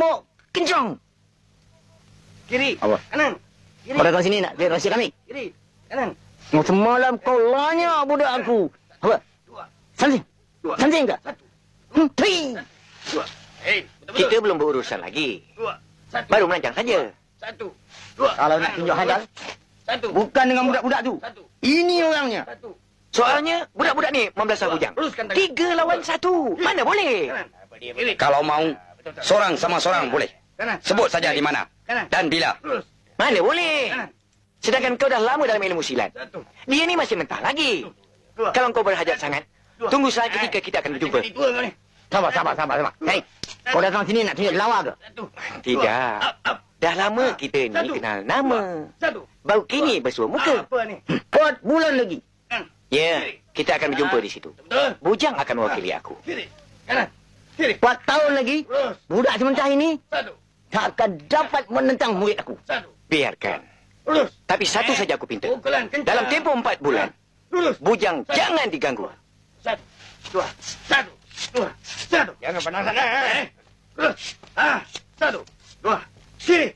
Tumbuk. Kencang. Kiri. Apa? Kanan. Kiri. Kau datang sini nak lihat rahsia kami. Kiri. Kanan. Oh, semalam kau lanya budak aku. Apa? Dua. Samsing. Dua. Samsing ke? Satu. Hmm, tui. Dua. Hei. Kita belum berurusan lagi. Dua. Satu. Baru merancang saja. Satu. Dua. Kalau nak tunjuk hadal, Satu. bukan dengan budak-budak tu. Satu. Ini orangnya. Satu. Soalnya budak-budak ni membelasah bujang. Luruskan tangan. Tiga lawan satu. Mana boleh? Kalau mau, seorang sama seorang boleh. Sebut saja di mana dan bila. Mana boleh? Sedangkan kau dah lama dalam ilmu silat. Satu. Dia ni masih mentah lagi. Dua. Kalau kau berhajat sangat, tunggu saat ketika kita akan berjumpa. Sabar, sabar, sabar, sabar. Hei, kau datang sini nak tunjuk lawa ke? Satu. Tidak. Dah lama kita ni kenal nama. Satu. Baru kini bersua muka. Apa ni? Empat bulan lagi. Ya, kita akan berjumpa di situ. Betul. Bujang akan mewakili aku. Kiri. Kanan. Empat tahun lagi, budak sementah ini Satu. tak akan dapat menentang murid aku. Satu. Biarkan. Tapi satu saja aku pinta. Dalam tempoh empat bulan. Bujang jangan diganggu. Satu. Dua. Satu. Dua. Satu. Jangan pandang sana. Eh. Lurus. Ah. Satu. Dua. Kiri.